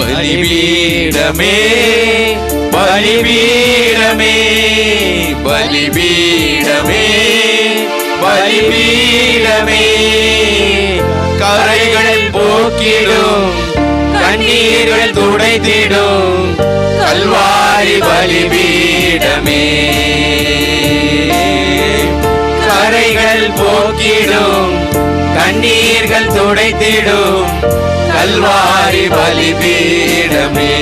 பலிபீடமே பலிபீடமே பலிபீடமே பலிபீடமே. கரைகள் போக்கிடும் கண்ணீர்கள் துடைத்திடும் கல்வாரி பலிபீடமே. கரைகள் போக்கிடும் கண்ணீர்கள் துடைத்திடும் கல்வாரி பலிபீடமே.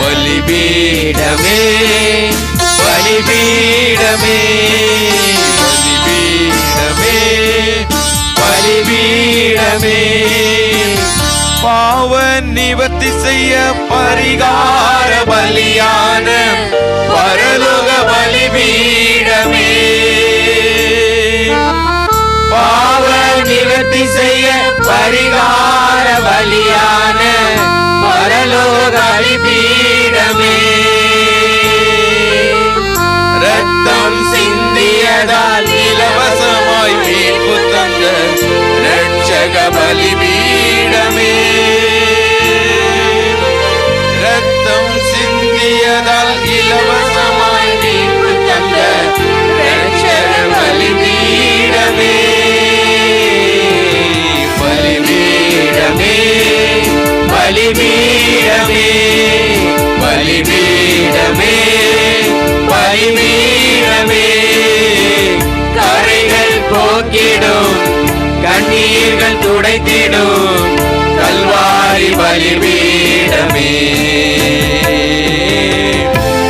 பலிபீடமே பலிபீடமே பலிபீடமே பலிபீடமே. பாவ நிவர்த்தி செய்ய பரிகார பலியான செய்ய பரிகார பலியான பரலோக பலிபீடமே. ரத்தம் சிந்தியதால் இலவசமாய் மீட்பு தந்த ரட்சக பலிபீடமே. பலிபீடமே பலிபீடமே பலிபீடமே. கரைகள் போக்கிடும் கண்ணீர்கள் துடைத்திடும் கல்வாரி பலிபீடமே.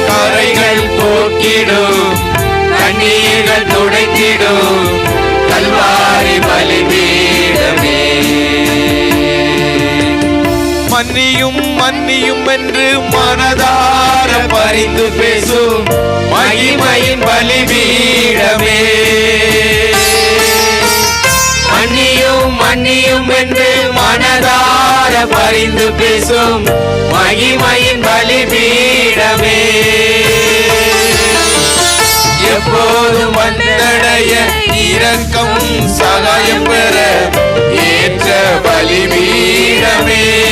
கரைகள் போக்கிடும் கண்ணீர்கள் துடைத்திடும் மன்னியும் மன்னியும் என்று மனதார பறிந்து பேசும். மகிமையின் பலிபீடமே. மன்னியும் மன்னியும் என்று மனதார பறிந்து பேசும். மகிமையின் பலிபீடமே. எப்போதும் வந்தடைய இரக்கம் சகாயம் பெற ஏற்ற பலிபீடமே.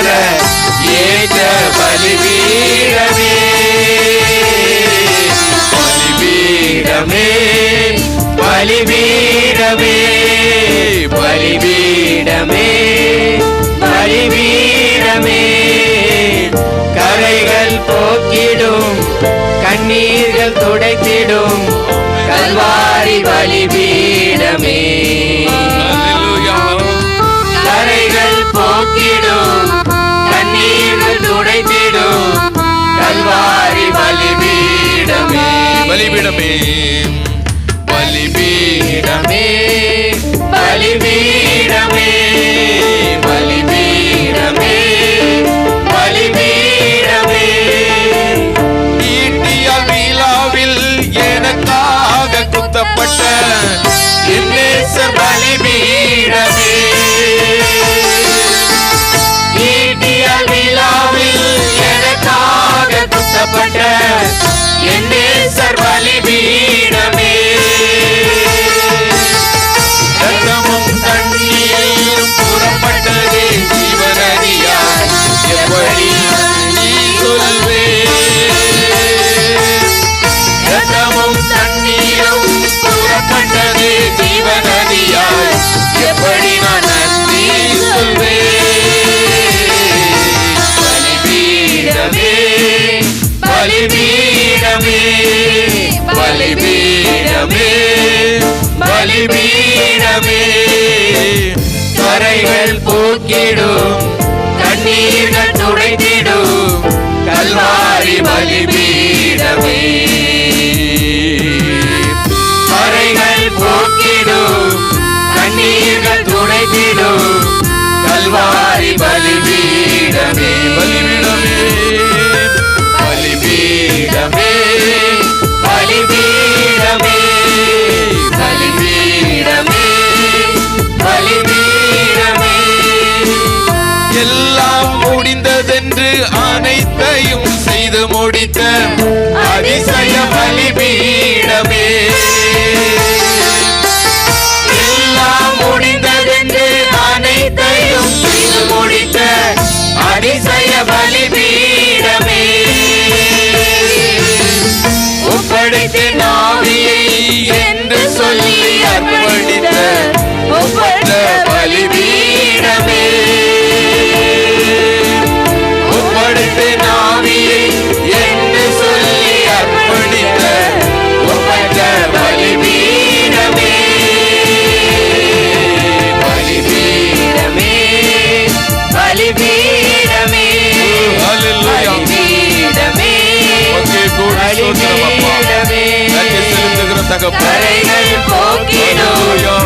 சகாயம் பெற ஏற்ற பலிபீடமே. பலிபீடமே பலிபீடமே பலிபீடமே பலிபீடமே. கரைகள் போக்கிடும் கண்ணீர்கள் துடைத்திடும் கல்வாரி பலிபீடமே. பலிபீடமே பலிபீடமே பலிபீடமே பலிபீடமே பலிபீடமே. ஈட்டிய விழாவில் எனக்காக குத்தப்பட்ட என் பலிபீடமே. ஈட்டியால் விழாவில் எனக்காக குத்தப்பட்ட என்னே பலிபீடமே. கரைகள் போக்கிடும் தண்ணீர்கள் துடைத்திடும் கல்வாரி பலிபீடமே. என்று அனைத்தையும் செய்து முடித்த அதிசய பலிபீடமே. எல்லாம் முடிந்ததென்று அனைத்தையும் செய்து முடித்த அதிசய பலிபீடமே. ஒப்படைத்த நாவியை என்று சொல்லி அர்ப்பணித்த ஒப்பற்ற பலிபீடம் தகப்பன். போக்கிடும்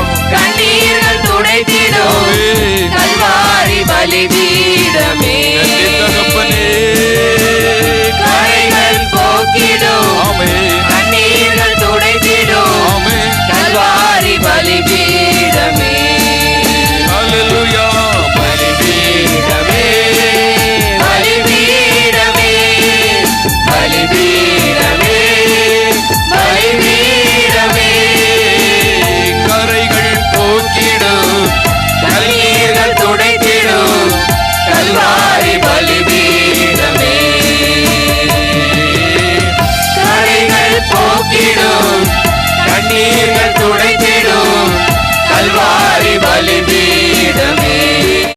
Yeah.